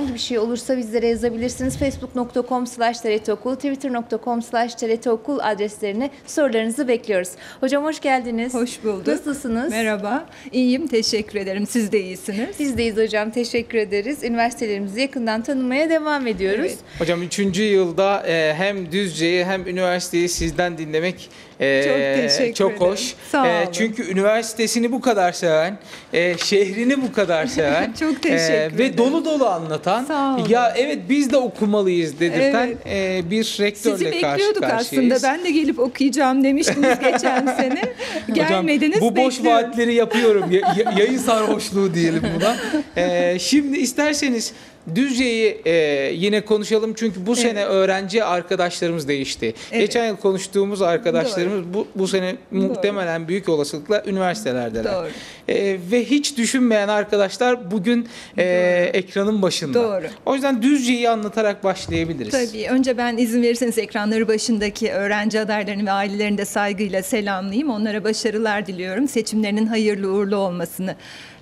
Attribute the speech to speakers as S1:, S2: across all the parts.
S1: herhangi bir şey olursa bizlere yazabilirsiniz. Facebook.com slash TRTokul, Twitter.com slash TRTokul adreslerine sorularınızı bekliyoruz. Hocam hoş geldiniz.
S2: Hoş bulduk.
S1: Nasılsınız?
S2: Merhaba. İyiyim. Teşekkür ederim. Siz de iyisiniz.
S1: Biz deyiz hocam. Teşekkür ederiz. Üniversitelerimizi yakından tanımaya devam ediyoruz.
S2: Evet.
S3: Hocam 3. yılda e, hem Düzce'yi hem üniversiteyi sizden dinlemek e,
S2: Çok teşekkür
S3: çok
S2: ederim.
S3: hoş.
S2: Sağ
S3: E,
S2: olun.
S3: çünkü üniversitesini bu kadar seven, e, şehrini bu kadar seven
S2: Çok teşekkür
S3: ve
S2: ederim.
S3: dolu dolu anlatan,
S2: Olun.
S3: ya evet biz de okumalıyız dedirten e, bir rektörle
S2: Sizi
S3: karşı
S2: bekliyorduk
S3: karşıyayız.
S2: aslında. Ben de gelip okuyacağım demiştiniz geçen sene. Gelmediniz.
S3: Hocam, bu boş
S2: bekliyorum.
S3: vaatleri yapıyorum. Ya- ya- yayın sarhoşluğu diyelim buna. Ee, şimdi isterseniz Düzce'yi e, yine konuşalım çünkü bu sene öğrenci arkadaşlarımız değişti.
S2: Evet.
S3: Geçen yıl konuştuğumuz arkadaşlarımız bu, bu sene muhtemelen büyük olasılıkla üniversitelerdeler.
S2: Doğru.
S3: Ee, ve hiç düşünmeyen arkadaşlar bugün e, ekranın başında.
S2: Doğru.
S3: O yüzden Düzce'yi anlatarak başlayabiliriz.
S2: Tabii. Önce ben izin verirseniz ekranları başındaki öğrenci adaylarını ve ailelerini de saygıyla selamlayayım. Onlara başarılar diliyorum. Seçimlerinin hayırlı uğurlu olmasını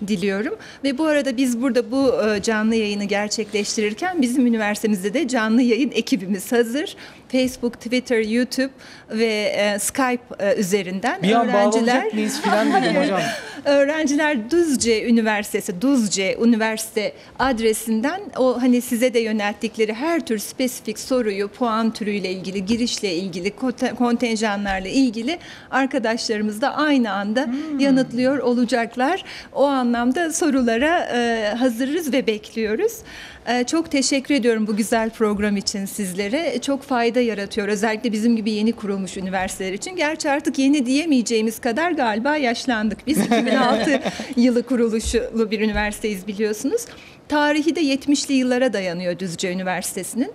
S2: diliyorum. Ve bu arada biz burada bu e, canlı yayını gerçekleştirirken bizim üniversitemizde de canlı yayın ekibimiz hazır. Facebook, Twitter, YouTube ve e, Skype e, üzerinden
S3: Bir an
S2: öğrenciler
S3: bağlanacak mıyız filan dedim hocam.
S2: Öğrenciler Düzce Üniversitesi, Düzce Üniversite adresinden o hani size de yönelttikleri her tür spesifik soruyu puan türüyle ilgili, girişle ilgili, konte- kontenjanlarla ilgili arkadaşlarımız da aynı anda yanıtlıyor olacaklar. O anlamda sorulara e, hazırız ve bekliyoruz. E, çok teşekkür ediyorum bu güzel program için sizlere. Çok fayda yaratıyor özellikle bizim gibi yeni kurulmuş üniversiteler için. Gerçi artık yeni diyemeyeceğimiz kadar galiba yaşlandık. Biz 2006 yılı kuruluşlu bir üniversiteyiz biliyorsunuz. Tarihi de 70'li yıllara dayanıyor Düzce Üniversitesi'nin.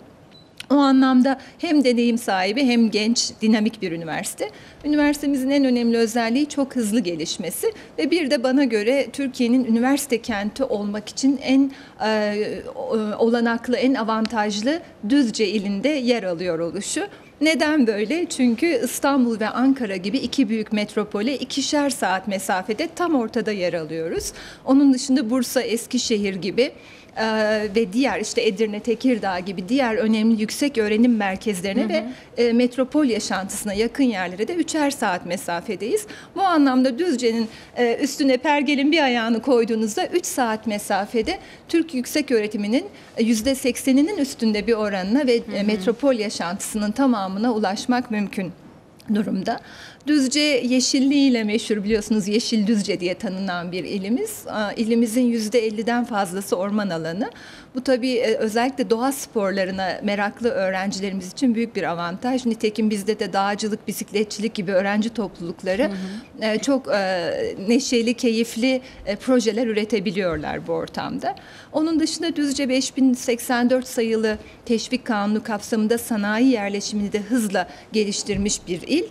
S2: O anlamda hem deneyim sahibi hem genç, dinamik bir üniversite. Üniversitemizin en önemli özelliği çok hızlı gelişmesi ve bir de bana göre Türkiye'nin üniversite kenti olmak için en e, olanaklı, en avantajlı Düzce ilinde yer alıyor oluşu. Neden böyle? Çünkü İstanbul ve Ankara gibi iki büyük metropole ikişer saat mesafede tam ortada yer alıyoruz. Onun dışında Bursa, Eskişehir gibi e, ve diğer işte Edirne, Tekirdağ gibi diğer önemli yüksek öğrenim merkezlerine ve e, metropol yaşantısına yakın yerlere de üçer saat mesafedeyiz. Bu anlamda Düzce'nin e, üstüne pergelin bir ayağını koyduğunuzda 3 saat mesafede Türk yüksek öğretiminin e, %80'inin üstünde bir oranına ve e, metropol yaşantısının tamamına ulaşmak mümkün durumda. Düzce yeşilliğiyle meşhur biliyorsunuz Yeşil Düzce diye tanınan bir ilimiz. İlimizin %50'den fazlası orman alanı. Bu tabii e, özellikle doğa sporlarına meraklı öğrencilerimiz için büyük bir avantaj. Nitekim bizde de dağcılık, bisikletçilik gibi öğrenci toplulukları e, çok e, neşeli, keyifli projeler üretebiliyorlar bu ortamda. Onun dışında Düzce 5084 sayılı teşvik kanunu kapsamında sanayi yerleşimini de hızla geliştirmiş bir il.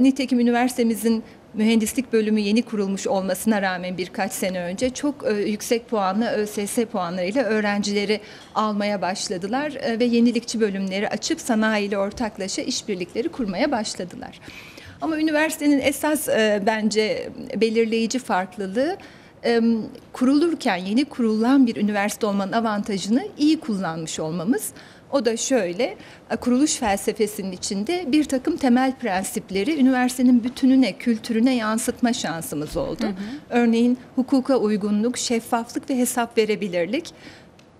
S2: Nitekim üniversitemizin mühendislik bölümü yeni kurulmuş olmasına rağmen birkaç sene önce çok e, yüksek puanlı ÖSS puanlarıyla öğrencileri almaya başladılar e, ve yenilikçi bölümleri açıp sanayiyle ortaklaşa işbirlikleri kurmaya başladılar. Ama üniversitenin esas e, bence belirleyici farklılığı kurulurken yeni kurulan bir üniversite olmanın avantajını iyi kullanmış olmamız. O da şöyle, e, kuruluş felsefesinin içinde bir takım temel prensipleri üniversitenin bütününe, kültürüne yansıtma şansımız oldu. Örneğin hukuka uygunluk, şeffaflık ve hesap verebilirlik.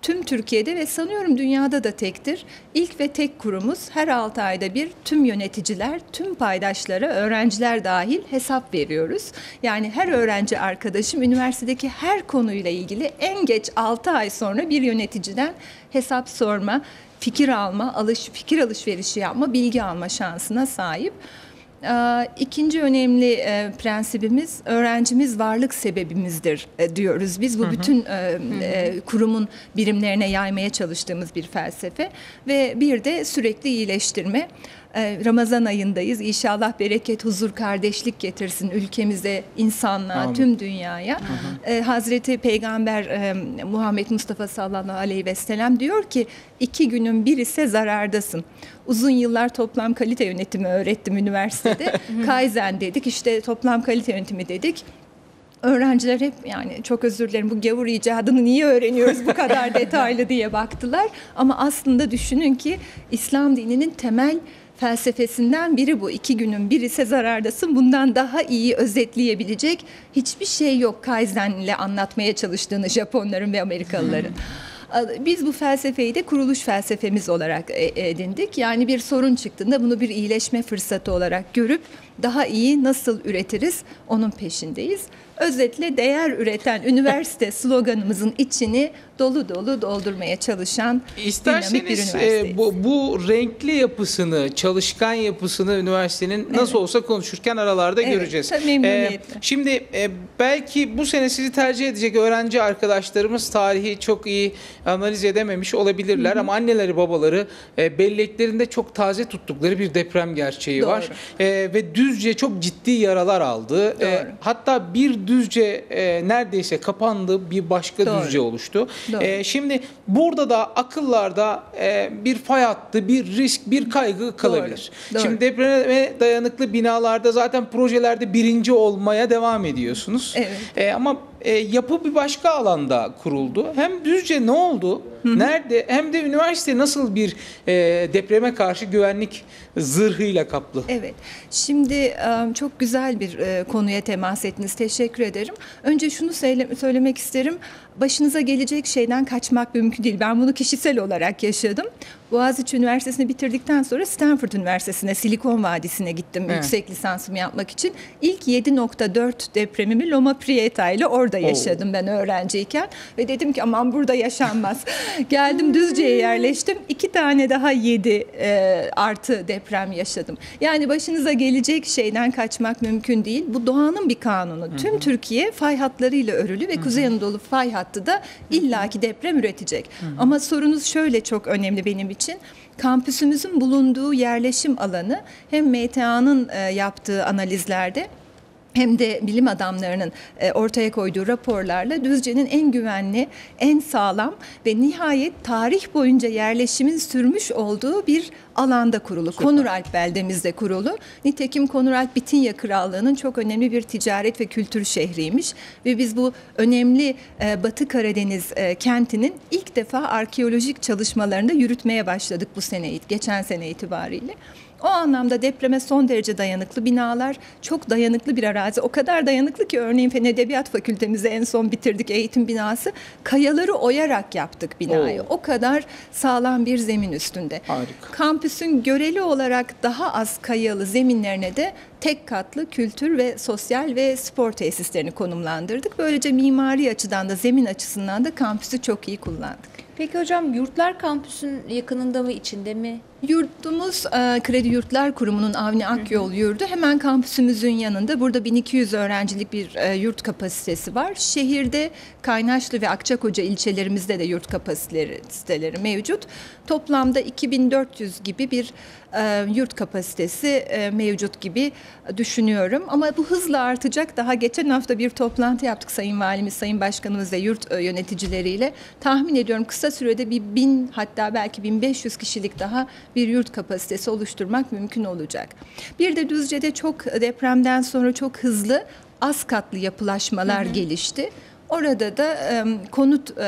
S2: Tüm Türkiye'de ve sanıyorum dünyada da tektir. İlk ve tek kurumuz her 6 ayda bir tüm yöneticiler, tüm paydaşlara, öğrenciler dahil hesap veriyoruz. Yani her öğrenci arkadaşım üniversitedeki her konuyla ilgili en geç 6 ay sonra bir yöneticiden hesap sorma, fikir alma, alış, fikir alışverişi yapma, bilgi alma şansına sahip. Ee, İkinci önemli e, prensibimiz öğrencimiz varlık sebebimizdir e, diyoruz. Biz bu bütün e, kurumun birimlerine yaymaya çalıştığımız bir felsefe ve bir de sürekli iyileştirme. E, Ramazan ayındayız. İnşallah bereket, huzur, kardeşlik getirsin ülkemize, insanlığa,
S3: Amin.
S2: tüm dünyaya. E, Hazreti Peygamber e, Muhammed Mustafa sallallahu aleyhi ve sellem diyor ki iki günün bir ise zarardasın. Uzun yıllar toplam kalite yönetimi öğrettim üniversitede. Kaizen dedik işte toplam kalite yönetimi dedik. Öğrenciler hep yani çok özür dilerim bu gavur icadını niye öğreniyoruz bu kadar detaylı diye baktılar. Ama aslında düşünün ki İslam dininin temel felsefesinden biri bu. İki günün birisi zarardasın. Bundan daha iyi özetleyebilecek hiçbir şey yok Kaizen ile anlatmaya çalıştığını Japonların ve Amerikalıların. Biz bu felsefeyi de kuruluş felsefemiz olarak e, edindik. Yani bir sorun çıktığında bunu bir iyileşme fırsatı olarak görüp daha iyi nasıl üretiriz onun peşindeyiz. Özetle değer üreten üniversite sloganımızın içini dolu dolu doldurmaya çalışan dinamik bir
S3: İsterseniz
S2: üniversiteyiz.
S3: e, bu, bu renkli yapısını, çalışkan yapısını üniversitenin nasıl olsa konuşurken aralarda
S2: Evet,
S3: göreceğiz. E, şimdi e, belki bu sene sizi tercih edecek öğrenci arkadaşlarımız tarihi çok iyi analiz edememiş olabilirler ama anneleri babaları e, belleklerinde çok taze tuttukları bir deprem gerçeği
S2: Doğru.
S3: var. E, ve Düzce çok ciddi yaralar aldı. E,
S2: Doğru.
S3: hatta bir Düzce e, neredeyse kapandı, bir başka
S2: Doğru.
S3: Düzce oluştu.
S2: Doğru.
S3: E, şimdi burada da akıllarda e, bir fay hattı, bir risk, bir kaygı kalabilir.
S2: Doğru.
S3: Şimdi depreme dayanıklı binalarda zaten projelerde birinci olmaya devam ediyorsunuz.
S2: Evet.
S3: E, ama e, yapı bir başka alanda kuruldu. Hem Düzce ne oldu? Nerede? Hem de üniversite nasıl bir e, depreme karşı güvenlik zırhıyla kaplı?
S2: Evet. Şimdi e, çok güzel bir e, konuya temas ettiniz. Teşekkür ederim. Önce şunu söyle- söylemek isterim. Başınıza gelecek şeyden kaçmak mümkün değil. Ben bunu kişisel olarak yaşadım. Boğaziçi Üniversitesi'ni bitirdikten sonra Stanford Üniversitesi'ne, Silikon Vadisi'ne gittim
S3: Evet.
S2: yüksek lisansımı yapmak için. İlk 7.4 depremimi Loma Prieta ile orada yaşadım ben öğrenciyken. Ve dedim ki aman burada yaşanmaz. Geldim Düzce'ye yerleştim. İki tane daha 7 artı deprem yaşadım. Yani başınıza gelecek şeyden kaçmak mümkün değil. Bu doğanın bir kanunu. Tüm Türkiye fay hatlarıyla örülü ve Kuzey Anadolu fay hattı da illaki deprem üretecek. Ama sorunuz şöyle çok önemli benim için. Kampüsümüzün bulunduğu yerleşim alanı hem MTA'nın e, yaptığı analizlerde hem de bilim adamlarının e, ortaya koyduğu raporlarla Düzce'nin en güvenli, en sağlam ve nihayet tarih boyunca yerleşimin sürmüş olduğu bir alanda kurulu. Konuralp beldemizde kurulu. Nitekim Konuralp Bitinya Krallığı'nın çok önemli bir ticaret ve kültür şehriymiş ve biz bu önemli e, Batı Karadeniz e, kentinin ilk defa arkeolojik çalışmalarında yürütmeye başladık bu sene, geçen sene itibariyle. O anlamda depreme son derece dayanıklı binalar, çok dayanıklı bir arazi. O kadar dayanıklı ki örneğin Fen Edebiyat Fakültemizi en son bitirdik eğitim binası. Kayaları oyarak yaptık binayı.
S3: Oo.
S2: O kadar sağlam bir zemin üstünde.
S3: Harika.
S2: Kampüsün göreli olarak daha az kayalı zeminlerine de tek katlı kültür ve sosyal ve spor tesislerini konumlandırdık. Böylece mimari açıdan da zemin açısından da kampüsü çok iyi kullandık.
S1: Peki hocam yurtlar kampüsün yakınında mı içinde mi?
S2: Yurtumuz e, Kredi Yurtlar Kurumu'nun Avni Akyol yurdu. Hemen kampüsümüzün yanında. Burada 1200 öğrencilik bir e, yurt kapasitesi var. Şehirde Kaynaşlı ve Akçakoca ilçelerimizde de yurt kapasiteleri siteleri mevcut. Toplamda 2400 gibi bir e, yurt kapasitesi mevcut gibi düşünüyorum. Ama bu hızla artacak. Daha geçen hafta bir toplantı yaptık Sayın Valimiz, Sayın Başkanımız ve yurt yöneticileriyle. Tahmin ediyorum kısa sürede bir bin hatta belki 1500 kişilik daha bir yurt kapasitesi oluşturmak mümkün olacak. Bir de Düzce'de çok depremden sonra çok hızlı az katlı yapılaşmalar gelişti. Orada da e, konut e,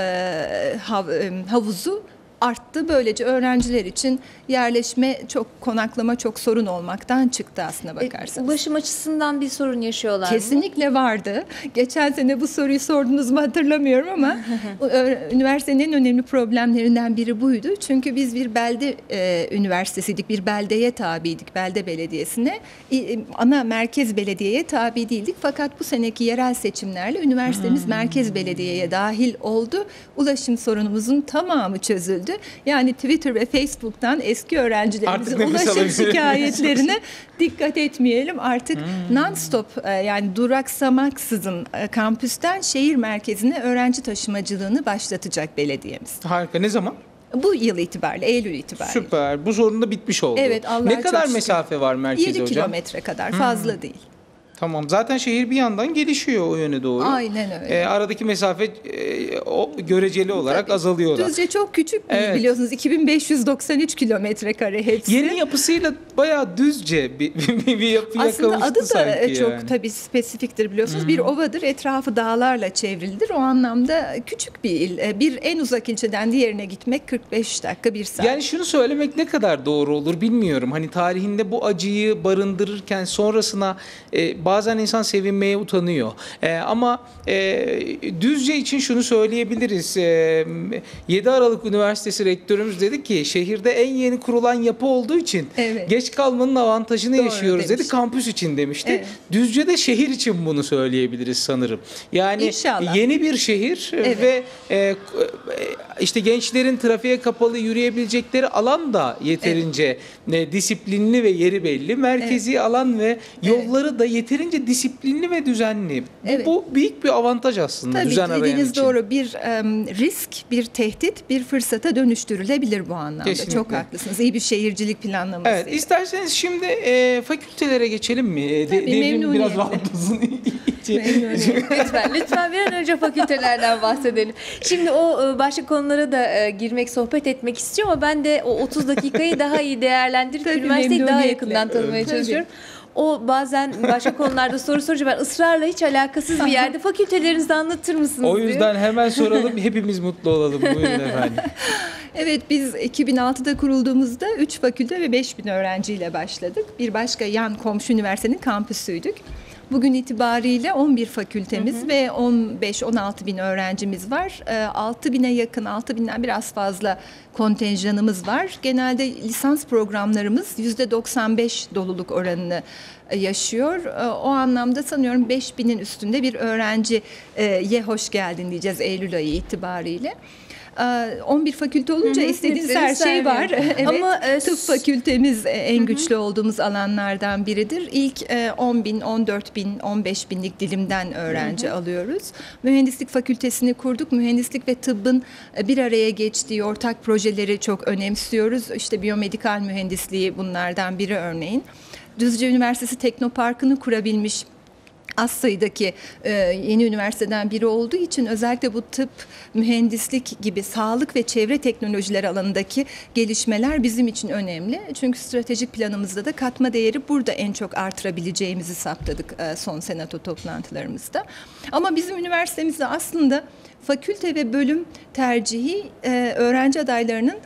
S2: hav- e, havuzu arttı. Böylece öğrenciler için yerleşme çok konaklama çok sorun olmaktan çıktı aslına
S1: E,
S2: bakarsanız.
S1: Ulaşım açısından bir sorun yaşıyorlar mı?
S2: Kesinlikle vardı. Geçen sene bu soruyu sordunuz mu hatırlamıyorum ama üniversitenin en önemli problemlerinden biri buydu. Çünkü biz bir belde e, üniversitesiydik, bir beldeye tabiydik, belde belediyesine. E, ana merkez belediyeye tabi değildik. Fakat bu seneki yerel seçimlerle üniversitemiz merkez belediyeye dahil oldu. Ulaşım sorunumuzun tamamı çözüldü. Yani Twitter ve Facebook'tan eski öğrencilerimizin ulaşım şikayetlerine dikkat etmeyelim. Artık non-stop e, yani duraksamaksızın e, kampüsten şehir merkezine öğrenci taşımacılığını başlatacak belediyemiz.
S3: Harika. Ne zaman?
S2: Bu yıl itibariyle, Eylül itibariyle.
S3: Süper. Bu sorun da bitmiş oldu.
S2: Evet, Allah'a
S3: Ne kadar
S2: şükür.
S3: mesafe var merkeze
S2: 7
S3: hocam?
S2: kilometre kadar fazla değil.
S3: Tamam. Zaten şehir bir yandan gelişiyor o yöne doğru.
S2: Aynen öyle.
S3: E, aradaki mesafe e, o göreceli olarak
S2: Tabii.
S3: azalıyor da.
S2: Düzce çok küçük bir il
S3: Evet.
S2: biliyorsunuz 2593 kilometre kare hepsi.
S3: Yeni yapısıyla bayağı düzce bir, bir, bir yapıya
S2: Aslında adı da
S3: sanki
S2: çok
S3: yani.
S2: tabii spesifiktir biliyorsunuz. Bir ovadır, etrafı dağlarla çevrilidir. O anlamda küçük bir il. E, Bir en uzak ilçeden diğerine gitmek 45 dakika bir saat.
S3: Yani şunu söylemek ne kadar doğru olur bilmiyorum. Hani tarihinde bu acıyı barındırırken sonrasına e, bazen insan sevinmeye utanıyor. E, ama e, Düzce için şunu söyleyebiliriz. E, 7 Aralık Üniversitesi rektörümüz dedi ki şehirde en yeni kurulan yapı olduğu için
S2: Evet.
S3: geç kalmanın avantajını
S2: Doğru
S3: yaşıyoruz dedi.
S2: demiş.
S3: Kampüs için demişti.
S2: Evet.
S3: Düzce'de şehir için bunu söyleyebiliriz sanırım. Yani
S2: İnşallah.
S3: yeni bir şehir
S2: Evet.
S3: ve e, e, işte gençlerin trafiğe kapalı yürüyebilecekleri alan da yeterince e, disiplinli ve yeri belli. Merkezi alan ve yolları da yeterince disiplinli ve düzenli. Bu,
S2: Evet.
S3: bu büyük bir avantaj aslında
S2: Tabii
S3: düzen arayan için.
S2: doğru bir em, risk, bir tehdit, bir fırsata dönüştürülebilir bu anlamda.
S3: Kesinlikle.
S2: Çok haklısınız. İyi bir şehircilik planlaması.
S3: Evet, isterseniz şimdi e, fakültelere geçelim mi? E,
S2: Tabii,
S3: devrim biraz rahatlasın.
S1: Lütfen lütfen bir an önce fakültelerden bahsedelim. Şimdi o e, başka konulara da e, girmek, sohbet etmek istiyorum ama ben de o 30 dakikayı daha iyi değerlendirip
S2: Tabii,
S1: üniversiteyi daha yakından tanımaya çalışıyorum. O bazen başka konularda soru sorunca ben ısrarla hiç alakasız bir yerde fakültelerinizi anlatır mısınız
S3: o
S1: diyor.
S3: yüzden hemen soralım, hepimiz mutlu olalım. Buyurun efendim.
S2: Evet biz 2006'da kurulduğumuzda 3 fakülte ve 5000 öğrenciyle başladık. Bir başka yan komşu üniversitenin kampüsüydük. Bugün itibariyle 11 fakültemiz ve 15-16 bin öğrencimiz var. 6 bine yakın, 6 binden biraz fazla kontenjanımız var. Genelde lisans programlarımız %95 doluluk oranını e, yaşıyor. E, O anlamda sanıyorum 5 binin üstünde bir öğrenciye hoş geldin diyeceğiz Eylül ayı itibariyle. E, 11 fakülte olunca
S1: Hı hı,
S2: istediğiniz her şey var. evet.
S1: Ama, e,
S2: tıp fakültemiz e, en güçlü olduğumuz alanlardan biridir. İlk e, 10 bin, 14 bin, 15 binlik dilimden öğrenci alıyoruz. Mühendislik fakültesini kurduk. Mühendislik ve tıbbın e, bir araya geçtiği ortak projeleri çok önemsiyoruz. İşte biyomedikal mühendisliği bunlardan biri örneğin. Düzce Üniversitesi Teknoparkı'nı kurabilmiş az sayıdaki e, yeni üniversiteden biri olduğu için özellikle bu tıp, mühendislik gibi sağlık ve çevre teknolojileri alanındaki gelişmeler bizim için önemli. Çünkü stratejik planımızda da katma değeri burada en çok artırabileceğimizi saptadık e, son senato toplantılarımızda. Ama bizim üniversitemizde aslında fakülte ve bölüm tercihi e, öğrenci adaylarının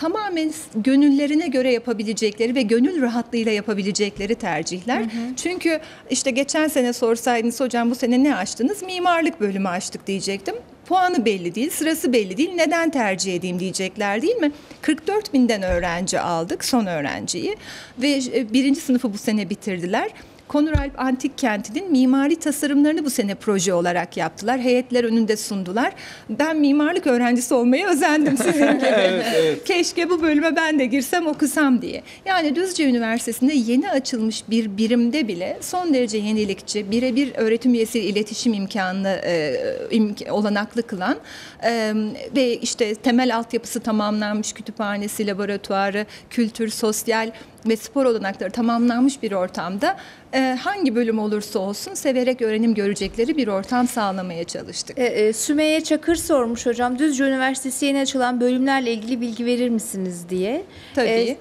S2: tamamen gönüllerine göre yapabilecekleri ve gönül rahatlığıyla yapabilecekleri tercihler. Çünkü işte geçen sene sorsaydınız hocam bu sene ne açtınız? Mimarlık bölümü açtık diyecektim. Puanı belli değil, sırası belli değil. Neden tercih edeyim diyecekler değil mi? 44 binden öğrenci aldık, son öğrenciyi. Ve e, birinci sınıfı bu sene bitirdiler. Konuralp Antik Kenti'nin mimari tasarımlarını bu sene proje olarak yaptılar. Heyetler önünde sundular. Ben mimarlık öğrencisi olmaya özendim sizin gibi.
S3: Evet, evet.
S2: Keşke bu bölüme ben de girsem okusam diye. Yani Düzce Üniversitesi'nde yeni açılmış bir birimde bile son derece yenilikçi, birebir öğretim üyesi iletişim imkanını e, imk- olanaklı kılan e, ve işte temel altyapısı tamamlanmış kütüphanesi, laboratuvarı, kültür, sosyal ve spor olanakları tamamlanmış bir ortamda e, hangi bölüm olursa olsun severek öğrenim görecekleri bir ortam sağlamaya çalıştık.
S1: E, e, Sümeyye Çakır sormuş hocam. Düzce Üniversitesi yeni açılan bölümlerle ilgili bilgi verir misiniz diye.
S2: Tabii.
S1: E,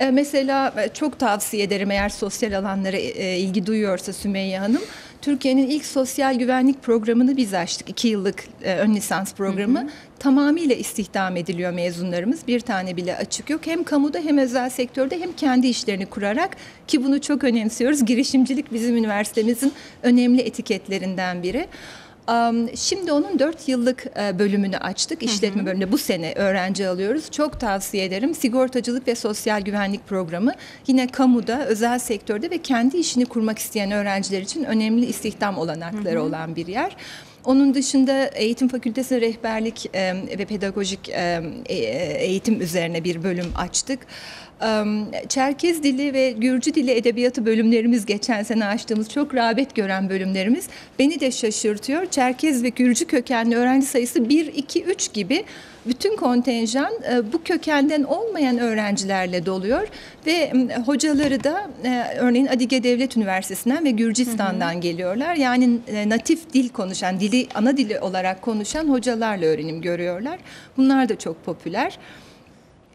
S2: E, Mesela e, çok tavsiye ederim eğer sosyal alanlara e, ilgi duyuyorsa Sümeyye Hanım. Türkiye'nin ilk sosyal güvenlik programını biz açtık. iki yıllık e, ön lisans programı. Tamamıyla istihdam ediliyor mezunlarımız. Bir tane bile açık yok. Hem kamuda hem özel sektörde hem kendi işlerini kurarak ki bunu çok önemsiyoruz. Girişimcilik bizim üniversitemizin önemli etiketlerinden biri. Şimdi onun 4 yıllık e, bölümünü açtık. İşletme bölümünde bu sene öğrenci alıyoruz. Çok tavsiye ederim. Sigortacılık ve sosyal güvenlik programı yine kamuda, özel sektörde ve kendi işini kurmak isteyen öğrenciler için önemli istihdam olanakları olan bir yer. Onun dışında eğitim fakültesi rehberlik e, ve pedagojik e, e, eğitim üzerine bir bölüm açtık. Çerkez dili ve Gürcü dili edebiyatı bölümlerimiz geçen sene açtığımız çok rağbet gören bölümlerimiz beni de şaşırtıyor. Çerkez ve Gürcü kökenli öğrenci sayısı 1, 2, 3 gibi bütün kontenjan e, bu kökenden olmayan öğrencilerle doluyor ve hocaları da e, örneğin Adige Devlet Üniversitesi'nden ve Gürcistan'dan geliyorlar. Yani e, natif dil konuşan, dili ana dili olarak konuşan hocalarla öğrenim görüyorlar. Bunlar da çok popüler.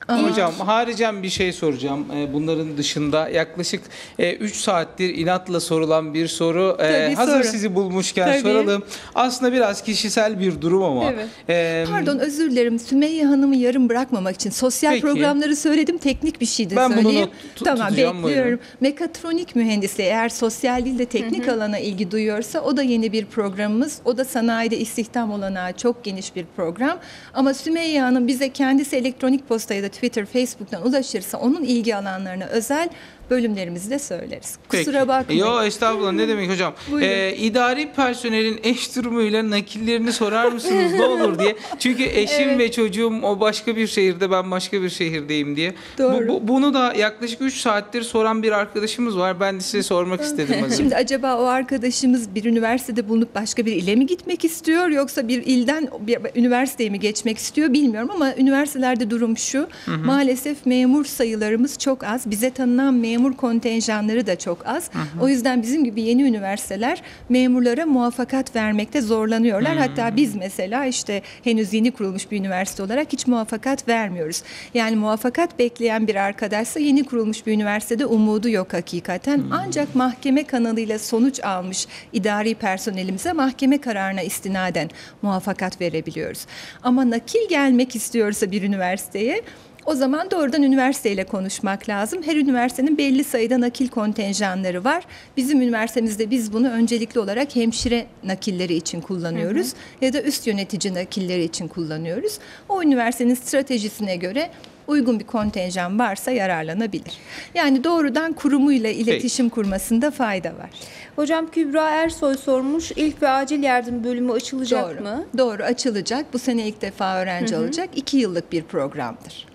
S2: Ama-
S3: Hocam haricen bir şey soracağım. Ee, Bunların dışında yaklaşık 3 saattir inatla sorulan bir soru. Ee,
S2: Tabii,
S3: Hazır
S2: sorun.
S3: sizi bulmuşken
S2: Tabii.
S3: soralım. Aslında biraz kişisel bir durum ama.
S2: Evet.
S3: Ee,
S2: Pardon özür dilerim. Sümeyye Hanım'ı yarım bırakmamak için sosyal
S3: Peki.
S2: programları söyledim. Teknik bir şey de
S3: Ben bunu
S2: söyleyeyim.
S3: not
S2: tamam bekliyorum.
S3: buyurun.
S2: Mekatronik mühendisliği eğer sosyal değil de teknik alana ilgi duyuyorsa o da yeni bir programımız. O da sanayide istihdam olanağı çok geniş bir program. Ama Sümeyye Hanım bize kendisi elektronik posta da Twitter, Facebook'tan ulaşırsa onun ilgi alanlarına özel bölümlerimizi de söyleriz.
S3: Peki.
S2: Kusura bakmayın.
S3: Yo estağfurullah ne demek hocam. Ee, idari personelin eş durumuyla nakillerini sorar mısınız ne olur diye. Çünkü eşim
S2: Evet.
S3: ve çocuğum o başka bir şehirde ben başka bir şehirdeyim diye.
S2: Doğru.
S3: Bu, bu- bunu da yaklaşık 3 saattir soran bir arkadaşımız var. Ben de size sormak istedim. az önce.
S2: Şimdi acaba o arkadaşımız bir üniversitede bulunup başka bir ile mi gitmek istiyor yoksa bir ilden bir üniversiteye mi geçmek istiyor bilmiyorum ama üniversitelerde durum şu. Maalesef memur sayılarımız çok az. Bize tanınan memur kontenjanları da çok az. O yüzden bizim gibi yeni üniversiteler memurlara muvaffakat vermekte zorlanıyorlar. Hatta biz mesela işte henüz yeni kurulmuş bir üniversite olarak hiç muvaffakat vermiyoruz. Yani muvaffakat bekleyen bir arkadaşsa yeni kurulmuş bir üniversitede umudu yok hakikaten. Ancak mahkeme kanalıyla sonuç almış idari personelimize mahkeme kararına istinaden muvaffakat verebiliyoruz. Ama nakil gelmek istiyorsa bir üniversiteye o zaman doğrudan üniversiteyle konuşmak lazım. Her üniversitenin belli sayıda nakil kontenjanları var. Bizim üniversitemizde biz bunu öncelikli olarak hemşire nakilleri için kullanıyoruz ya da üst yönetici nakilleri için kullanıyoruz. O üniversitenin stratejisine göre uygun bir kontenjan varsa yararlanabilir. Yani doğrudan kurumuyla iletişim kurmasında fayda var.
S1: Hocam Kübra Ersoy sormuş. İlk ve acil yardım bölümü açılacak
S2: Doğru.
S1: mı?
S2: Doğru açılacak. Bu sene ilk defa öğrenci alacak. İki yıllık bir programdır.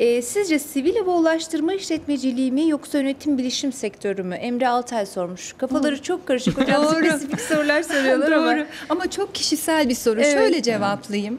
S1: Ee, sizce sivil hava ulaştırma işletmeciliği mi yoksa yönetim bilişim sektörü mü? Emre Altay sormuş. Kafaları çok karışık hocam.
S2: Doğru.
S1: Spesifik sorular soruyorlar ama.
S2: Doğru. Ama çok kişisel bir soru.
S1: Evet.
S2: Şöyle cevaplayayım.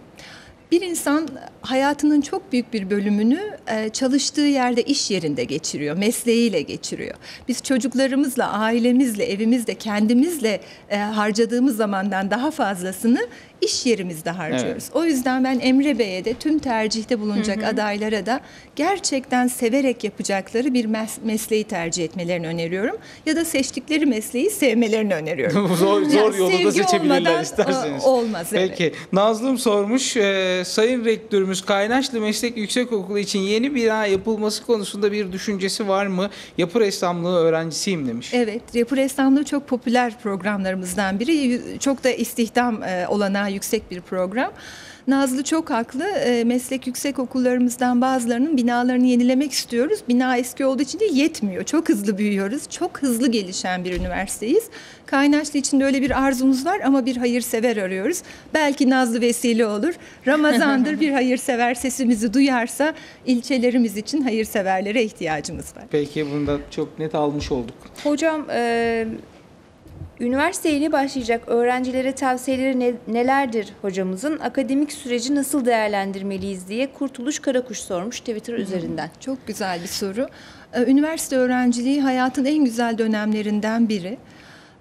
S2: Bir insan hayatının çok büyük bir bölümünü e, çalıştığı yerde, iş yerinde geçiriyor, mesleğiyle geçiriyor. Biz çocuklarımızla, ailemizle, evimizle, kendimizle e, harcadığımız zamandan daha fazlasını iş yerimizde harcıyoruz. O yüzden ben Emre Bey'e de tüm tercihte bulunacak adaylara da gerçekten severek yapacakları bir mes- mesleği tercih etmelerini öneriyorum. Ya da seçtikleri mesleği sevmelerini öneriyorum.
S3: zor zor
S2: Yani
S3: yolu da seçebilirler isterseniz.
S2: e, olmaz, evet.
S3: Peki. Nazlım sormuş. e, Sayın Rektörümüz Kaynaşlı Meslek Yüksekokulu için yeni bina yapılması konusunda bir düşüncesi var mı? Yapı ressamlığı öğrencisiyim demiş.
S2: Evet, Yapı Ressamlığı çok popüler programlarımızdan biri. Çok da istihdam e, olanağı yüksek bir program. Nazlı çok haklı. E, Meslek yüksek okullarımızdan bazılarının binalarını yenilemek istiyoruz. Bina eski olduğu için de yetmiyor. Çok hızlı büyüyoruz. Çok hızlı gelişen bir üniversiteyiz. Kaynaşlı için de öyle bir arzumuz var ama bir hayırsever arıyoruz. Belki Nazlı vesile olur. Ramazandır bir hayırsever sesimizi duyarsa ilçelerimiz için hayırseverlere ihtiyacımız var.
S3: Peki bunu da çok net almış olduk.
S1: Hocam e, üniversiteye yeni başlayacak öğrencilere tavsiyeleri ne- nelerdir hocamızın? Akademik süreci nasıl değerlendirmeliyiz diye Kurtuluş Karakuş sormuş Twitter üzerinden.
S2: Çok güzel bir soru. Ee, Üniversite öğrenciliği hayatın en güzel dönemlerinden biri.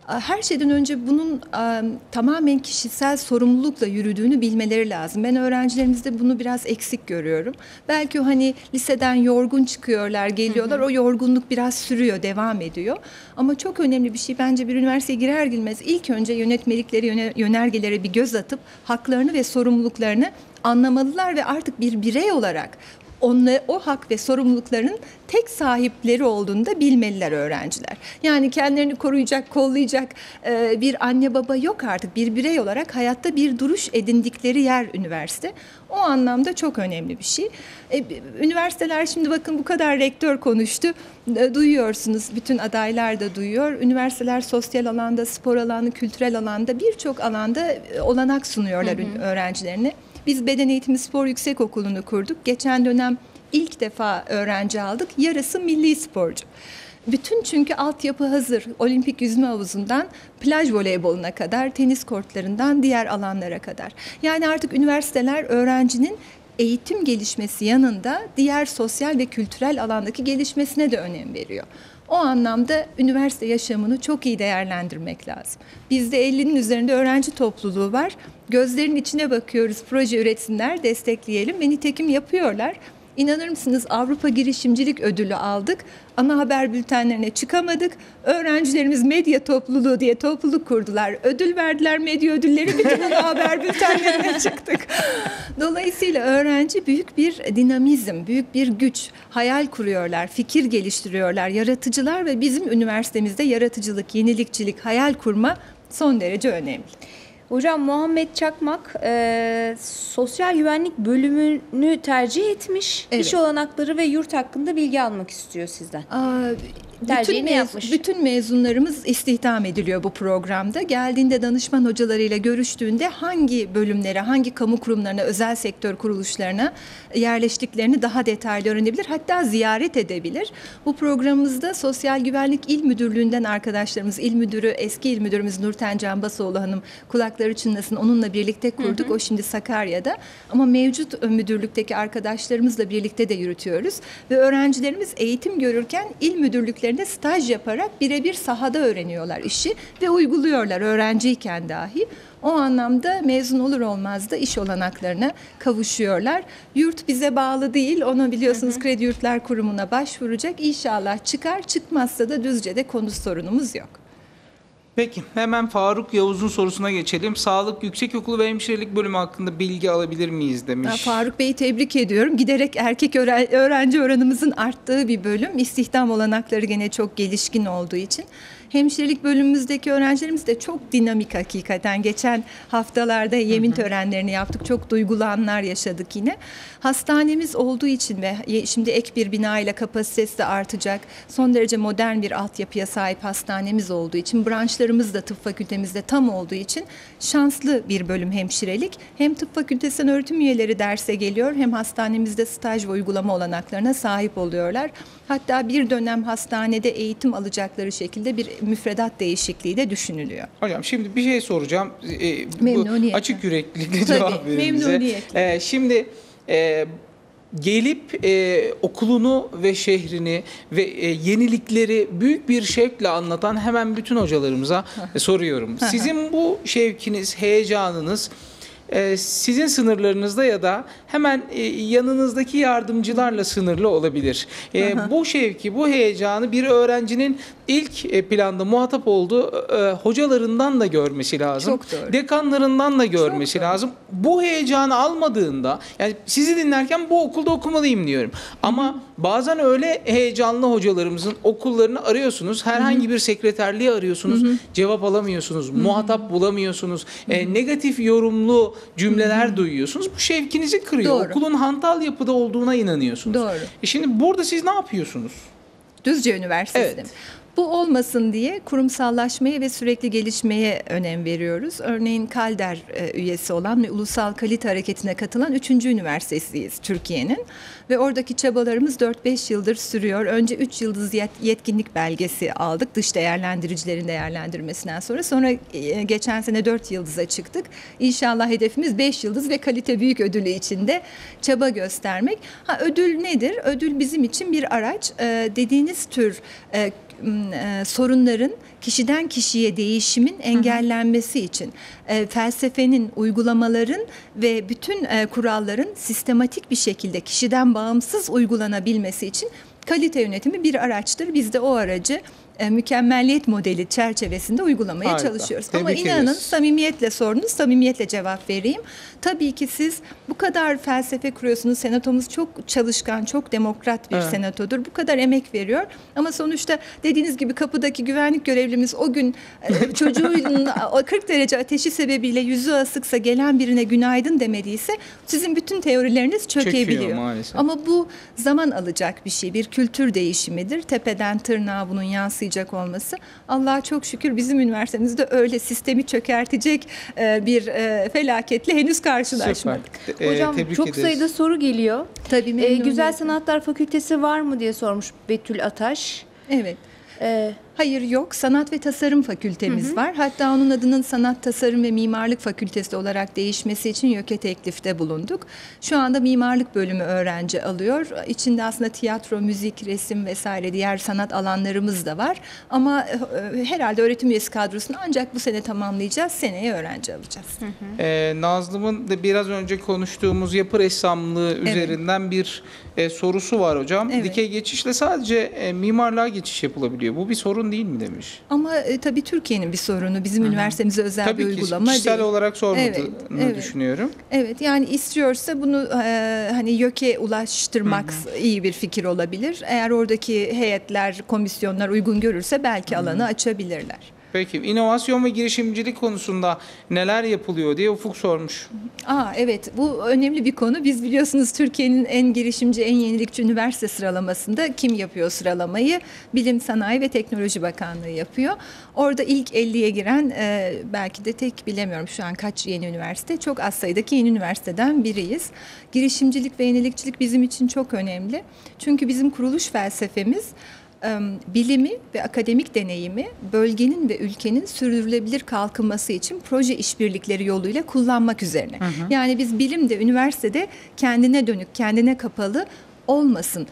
S2: Ee, Her şeyden önce bunun e, tamamen kişisel sorumlulukla yürüdüğünü bilmeleri lazım. Ben öğrencilerimizde bunu biraz eksik görüyorum. Belki o hani liseden yorgun çıkıyorlar, geliyorlar. O yorgunluk biraz sürüyor, devam ediyor. Ama çok önemli bir şey bence bir üniversiteye girer girmez ilk önce yönetmelikleri, yöne- yönergelere bir göz atıp haklarını ve sorumluluklarını anlamalılar ve artık bir birey olarak onla, o hak ve sorumlulukların tek sahipleri olduğunu da bilmeliler öğrenciler. Yani kendilerini koruyacak, kollayacak e, bir anne baba yok artık. Bir birey olarak hayatta bir duruş edindikleri yer üniversite. O anlamda çok önemli bir şey. E, üniversiteler şimdi bakın bu kadar rektör konuştu. E, duyuyorsunuz, bütün adaylar da duyuyor. Üniversiteler sosyal alanda, spor alanı, kültürel alanda birçok alanda e, olanak sunuyorlar öğrencilerine. Biz Beden Eğitimi Spor Yüksekokulu'nu kurduk. Geçen dönem ilk defa öğrenci aldık. Yarısı milli sporcu. Bütün çünkü altyapı hazır. Olimpik yüzme havuzundan plaj voleyboluna kadar, tenis kortlarından diğer alanlara kadar. Yani artık üniversiteler öğrencinin eğitim gelişmesi yanında diğer sosyal ve kültürel alandaki gelişmesine de önem veriyor. O anlamda üniversite yaşamını çok iyi değerlendirmek lazım. Bizde 50'nin üzerinde öğrenci topluluğu var. Gözlerin içine bakıyoruz, proje üretsinler, destekleyelim ve nitekim yapıyorlar. İnanır mısınız Avrupa Girişimcilik Ödülü aldık. Ana haber bültenlerine çıkamadık. Öğrencilerimiz medya topluluğu diye topluluk kurdular. Ödül verdiler medya ödülleri bütün ana haber bültenlerine çıktık. Dolayısıyla öğrenci büyük bir dinamizm, büyük bir güç, hayal kuruyorlar, fikir geliştiriyorlar, yaratıcılar ve bizim üniversitemizde yaratıcılık, yenilikçilik, hayal kurma son derece önemli.
S1: Hocam Muhammed Çakmak e, sosyal güvenlik bölümünü tercih etmiş.
S2: Evet.
S1: İş olanakları ve yurt hakkında bilgi almak istiyor sizden.
S2: Aa,
S1: Tercihini
S2: bütün, mez-
S1: yapmış.
S2: bütün mezunlarımız istihdam ediliyor bu programda. Geldiğinde danışman hocalarıyla görüştüğünde hangi bölümlere, hangi kamu kurumlarına, özel sektör kuruluşlarına yerleştiklerini daha detaylı öğrenebilir. Hatta ziyaret edebilir. Bu programımızda Sosyal Güvenlik İl Müdürlüğü'nden arkadaşlarımız, İl Müdürü, eski İl Müdürümüz Nurten Canbasoğlu Hanım kulakları çınlasın onunla birlikte kurduk. O şimdi Sakarya'da. Ama mevcut müdürlükteki arkadaşlarımızla birlikte de yürütüyoruz. Ve öğrencilerimiz eğitim görürken il müdürlüklerinde staj yaparak birebir sahada öğreniyorlar işi ve uyguluyorlar öğrenciyken dahi. O anlamda mezun olur olmaz da iş olanaklarına kavuşuyorlar. Yurt bize bağlı değil. Onu biliyorsunuz Kredi Yurtlar Kurumu'na başvuracak. İnşallah çıkar. Çıkmazsa da Düzce'de konu sorunumuz yok.
S3: Peki hemen Faruk Yavuz'un sorusuna geçelim. Sağlık Yüksekokulu ve Hemşirelik Bölümü hakkında bilgi alabilir miyiz demiş.
S2: Ya Faruk Bey'i tebrik ediyorum. Giderek erkek öğren- öğrenci oranımızın arttığı bir bölüm. İstihdam olanakları gene çok gelişkin olduğu için. Hemşirelik bölümümüzdeki öğrencilerimiz de çok dinamik hakikaten. Geçen haftalarda yemin törenlerini yaptık. Çok duygulu anlar yaşadık yine. Hastanemiz olduğu için ve şimdi ek bir bina ile kapasitesi de artacak. Son derece modern bir altyapıya sahip hastanemiz olduğu için, branşlarımız da tıp fakültemizde tam olduğu için şanslı bir bölüm hemşirelik. Hem tıp fakültesinden öğretim üyeleri derse geliyor hem hastanemizde staj ve uygulama olanaklarına sahip oluyorlar. Hatta bir dönem hastanede eğitim alacakları şekilde bir müfredat değişikliği de düşünülüyor.
S3: Hocam şimdi bir şey soracağım. Ee, bu
S2: Memnuniyetle.
S3: açık yüreklilikle cevap verin bize. Ee, şimdi e, gelip e, okulunu ve şehrini ve e, yenilikleri büyük bir şevkle anlatan hemen bütün hocalarımıza e, soruyorum. Sizin bu şevkiniz, heyecanınız e, sizin sınırlarınızda ya da hemen e, yanınızdaki yardımcılarla sınırlı olabilir. E, bu şevki, bu heyecanı bir öğrencinin ilk e, planda muhatap olduğu e, hocalarından da görmesi lazım.
S2: Çok doğru.
S3: Dekanlarından da görmesi
S2: Çok doğru.
S3: lazım. Bu heyecanı almadığında yani sizi dinlerken bu okulda okumalıyım diyorum. Ama bazen öyle heyecanlı hocalarımızın okullarını arıyorsunuz. Herhangi bir sekreterliği arıyorsunuz. Cevap alamıyorsunuz. Muhatap bulamıyorsunuz. e, negatif yorumlu cümleler duyuyorsunuz. Bu şevkinizi kırıyor.
S2: Doğru.
S3: Okulun hantal yapıda olduğuna inanıyorsunuz.
S2: Doğru.
S3: E şimdi burada siz ne yapıyorsunuz?
S2: Düzce Üniversitesi'nde.
S3: Evet.
S2: Bu olmasın diye kurumsallaşmaya ve sürekli gelişmeye önem veriyoruz. Örneğin Kalder e, üyesi olan ve Ulusal Kalite Hareketi'ne katılan 3. üniversitesiyiz Türkiye'nin. Ve oradaki çabalarımız 4-5 yıldır sürüyor. Önce 3 yıldız yet- yetkinlik belgesi aldık dış değerlendiricilerin değerlendirmesinden sonra. Sonra e, geçen sene 4 yıldıza çıktık. İnşallah hedefimiz 5 yıldız ve kalite büyük ödülü içinde çaba göstermek. Ha, ödül nedir? Ödül bizim için bir araç. Ee, dediğiniz tür e, sorunların kişiden kişiye değişimin engellenmesi için e, felsefenin, uygulamaların ve bütün e, kuralların sistematik bir şekilde kişiden bağımsız uygulanabilmesi için kalite yönetimi bir araçtır. Biz de o aracı e, mükemmelliyet modeli çerçevesinde uygulamaya
S3: Harika.
S2: çalışıyoruz.
S3: Tebrik
S2: Ama inanın
S3: ederiz.
S2: samimiyetle sorunuz, samimiyetle cevap vereyim. Tabii ki siz bu kadar felsefe kuruyorsunuz. Senatomuz çok çalışkan, çok demokrat bir
S3: Evet.
S2: senatodur. Bu kadar emek veriyor. Ama sonuçta dediğiniz gibi kapıdaki güvenlik görevlimiz o gün e, çocuğun o 40 derece ateşi sebebiyle yüzü asıksa gelen birine günaydın demediyse sizin bütün teorileriniz çökebiliyor.
S3: Çöküyor maalesef.
S2: Ama bu zaman alacak bir şey. Bir kültür değişimidir. Tepeden tırnağa bunun yansıyacak olması. Allah'a çok şükür bizim üniversitemizde öyle sistemi çökertecek e, bir e, felaketle henüz karşılaşmadık.
S3: Süper. Ee,
S1: Hocam
S3: tebrik
S1: çok
S3: ederiz.
S1: sayıda soru geliyor.
S2: Tabii
S1: Ee,
S2: memnuniyetle.
S1: Güzel Sanatlar Fakültesi var mı diye sormuş Betül Ataş.
S2: Evet.
S1: Ee,
S2: Hayır yok. Sanat ve Tasarım Fakültemiz var. Hatta onun adının Sanat Tasarım ve Mimarlık Fakültesi olarak değişmesi için YÖK'e teklifte bulunduk. Şu anda mimarlık bölümü öğrenci alıyor. İçinde aslında tiyatro, müzik, resim vesaire diğer sanat alanlarımız da var. Ama e, herhalde öğretim üyesi kadrosunu ancak bu sene tamamlayacağız. Seneye öğrenci alacağız.
S3: Ee, Nazlı'mın da biraz önce konuştuğumuz yapı ressamlığı üzerinden bir e, sorusu var hocam.
S2: Evet.
S3: Dikey geçişle sadece e, mimarlığa geçiş yapılabiliyor. Bu bir sorun değil mi demiş.
S2: Ama e, tabii Türkiye'nin bir sorunu. Bizim üniversitemize özel bir
S3: Tabii ki
S2: uygulama
S3: kişisel
S2: değil.
S3: olarak sormadığını
S2: Evet, evet.
S3: düşünüyorum.
S2: Evet yani istiyorsa bunu e, hani YÖK'e ulaştırmak iyi bir fikir olabilir. Eğer oradaki heyetler, komisyonlar uygun görürse belki alanı açabilirler.
S3: Peki inovasyon ve girişimcilik konusunda neler yapılıyor diye Ufuk sormuş.
S2: Aa evet bu önemli bir konu. Biz biliyorsunuz Türkiye'nin en girişimci, en yenilikçi üniversite sıralamasında kim yapıyor sıralamayı? Bilim, Sanayi ve Teknoloji Bakanlığı yapıyor. Orada ilk 50'ye giren e, belki de tek bilemiyorum şu an kaç yeni üniversite. Çok az sayıdaki yeni üniversiteden biriyiz. Girişimcilik ve yenilikçilik bizim için çok önemli. Çünkü bizim kuruluş felsefemiz bilimi ve akademik deneyimi bölgenin ve ülkenin sürdürülebilir kalkınması için proje işbirlikleri yoluyla kullanmak üzerine. Yani biz bilim de üniversitede kendine dönük, kendine kapalı olmasın.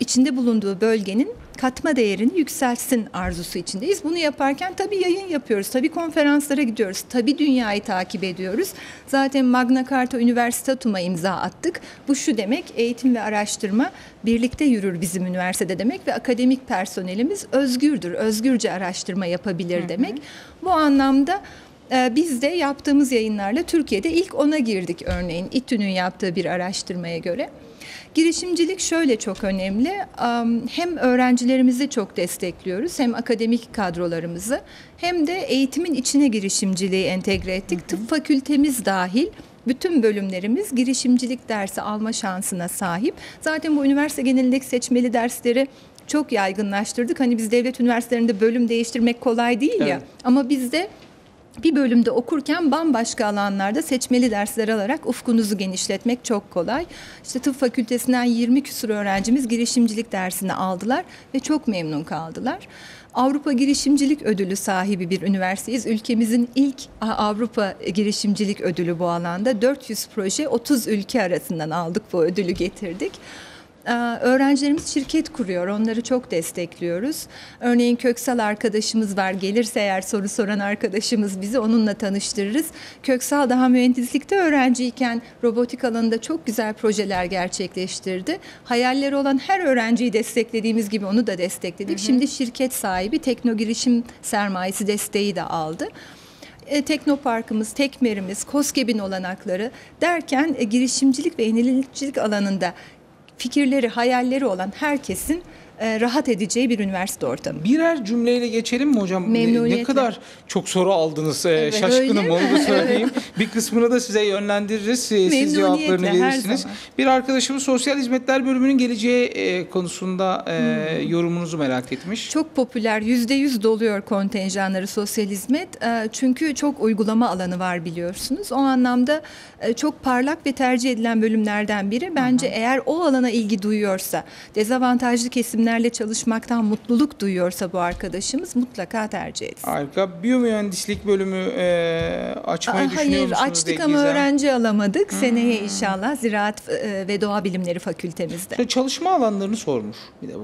S2: İçinde bulunduğu bölgenin katma değerini yükseltsin arzusu içindeyiz. Bunu yaparken tabii yayın yapıyoruz, tabii konferanslara gidiyoruz, tabii dünyayı takip ediyoruz. Zaten Magna Carta Universitatum'a imza attık. Bu şu demek, eğitim ve araştırma birlikte yürür bizim üniversitede demek ve akademik personelimiz özgürdür, özgürce araştırma yapabilir demek. Bu anlamda e, biz de yaptığımız yayınlarla Türkiye'de ilk ona girdik örneğin İTÜ'nün yaptığı bir araştırmaya göre. Girişimcilik şöyle çok önemli. Hem öğrencilerimizi çok destekliyoruz hem akademik kadrolarımızı hem de eğitimin içine girişimciliği entegre ettik. Tıp fakültemiz dahil bütün bölümlerimiz girişimcilik dersi alma şansına sahip. Zaten bu üniversite genelindeki seçmeli dersleri çok yaygınlaştırdık. Hani biz devlet üniversitelerinde bölüm değiştirmek kolay değil ya.
S3: Evet.
S2: Ama bizde bir bölümde okurken bambaşka alanlarda seçmeli dersler alarak ufkunuzu genişletmek çok kolay. İşte tıp fakültesinden 20 küsur öğrencimiz girişimcilik dersini aldılar ve çok memnun kaldılar. Avrupa Girişimcilik Ödülü sahibi bir üniversiteyiz. Ülkemizin ilk Avrupa Girişimcilik Ödülü bu alanda. 400 proje 30 ülke arasından aldık bu ödülü getirdik. Ee, Öğrencilerimiz şirket kuruyor. Onları çok destekliyoruz. Örneğin Köksal arkadaşımız var. Gelirse eğer soru soran arkadaşımız bizi onunla tanıştırırız. Köksal daha mühendislikte öğrenciyken robotik alanında çok güzel projeler gerçekleştirdi. Hayalleri olan her öğrenciyi desteklediğimiz gibi onu da destekledik. Şimdi şirket sahibi tekno girişim sermayesi desteği de aldı e, Teknoparkımız, Tekmerimiz, KOSGEB'in olanakları derken e, girişimcilik ve yenilikçilik alanında fikirleri, hayalleri olan herkesin e, rahat edeceği bir üniversite ortamı.
S3: Birer cümleyle geçelim mi hocam? Ne- Ne,
S2: Memnuniyetle.
S3: kadar çok soru aldınız. Ee,
S2: Evet,
S3: şaşkınım onu da söyleyeyim. Bir kısmını da size yönlendiririz. Siz
S2: Memnuniyetle,
S3: cevaplarını verirsiniz. Bir arkadaşımız sosyal hizmetler bölümünün geleceği e, konusunda e,
S2: Hmm.
S3: yorumunuzu merak etmiş.
S2: Çok popüler, yüzde yüz doluyor kontenjanları sosyal hizmet. E, Çünkü çok uygulama alanı var biliyorsunuz. O anlamda e, çok parlak ve tercih edilen bölümlerden biri. Bence eğer o alana ilgi duyuyorsa, dezavantajlı kesimlerle çalışmaktan mutluluk duyuyorsa bu arkadaşımız mutlaka tercih etsin.
S3: Harika. Biyomühendislik bölümü e, açmayı
S2: Aa,
S3: düşünüyor
S2: Hayır
S3: musunuz?
S2: açtık
S3: de
S2: ama öğrenci alamadık. Seneye inşallah Ziraat e, ve Doğa Bilimleri Fakültemizde.
S3: Şöyle Çalışma alanlarını sormuş bir de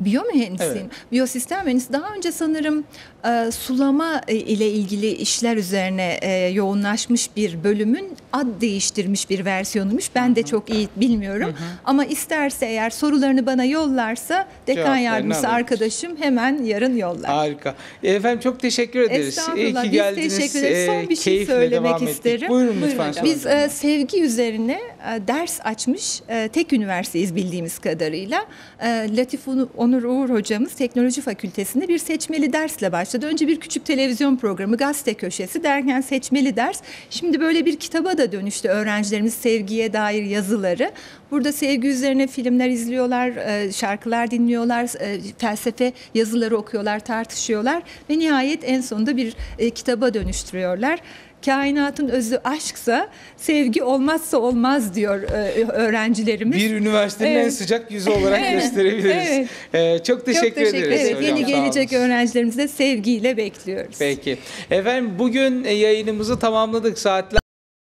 S3: bunu.
S2: Biyomühendisiyim.
S3: Evet.
S2: Biyosistem mühendisi. Daha önce sanırım e, sulama e, ile ilgili işler üzerine e, yoğunlaşmış bir bölümün ad değiştirmiş bir versiyonuymuş. Ben de çok iyi bilmiyorum. Ama isterse eğer sorularını bana yollarsa dekan
S3: Cevaplarını
S2: yardımcısı
S3: alırız.
S2: arkadaşım hemen yarın yollar.
S3: Harika. Efendim çok teşekkür ederiz. İyi ki
S2: Biz
S3: geldiniz.
S2: teşekkür ederiz. Son bir şey söylemek
S3: devam ettik.
S2: isterim.
S3: Buyurun lütfen.
S2: Biz e, sevgi üzerine e, ders açmış e, tek üniversiteyiz bildiğimiz kadarıyla. E, Latif Onur- Uğur hocamız Teknoloji Fakültesi'nde bir seçmeli dersle başladı. Önce bir küçük televizyon programı, gazete köşesi derken seçmeli ders. Şimdi böyle bir kitaba da dönüştü öğrencilerimiz sevgiye dair yazıları. Burada sevgi üzerine filmler izliyorlar, e, şarkılar dinliyorlar, e, felsefe yazıları okuyorlar, tartışıyorlar ve nihayet en sonunda bir e, kitaba dönüştürüyorlar. Kainatın özü aşksa sevgi olmazsa olmaz diyor e, öğrencilerimiz.
S3: Bir üniversitenin en
S2: Evet.
S3: sıcak yüzü olarak
S2: Evet,
S3: gösterebiliriz.
S2: evet.
S3: Ee, çok teşekkür,
S1: teşekkür
S3: ederiz.
S2: Evet,
S3: hocam,
S2: yeni gelecek öğrencilerimizi de sevgiyle bekliyoruz.
S3: Peki. Efendim bugün yayınımızı tamamladık. Saatler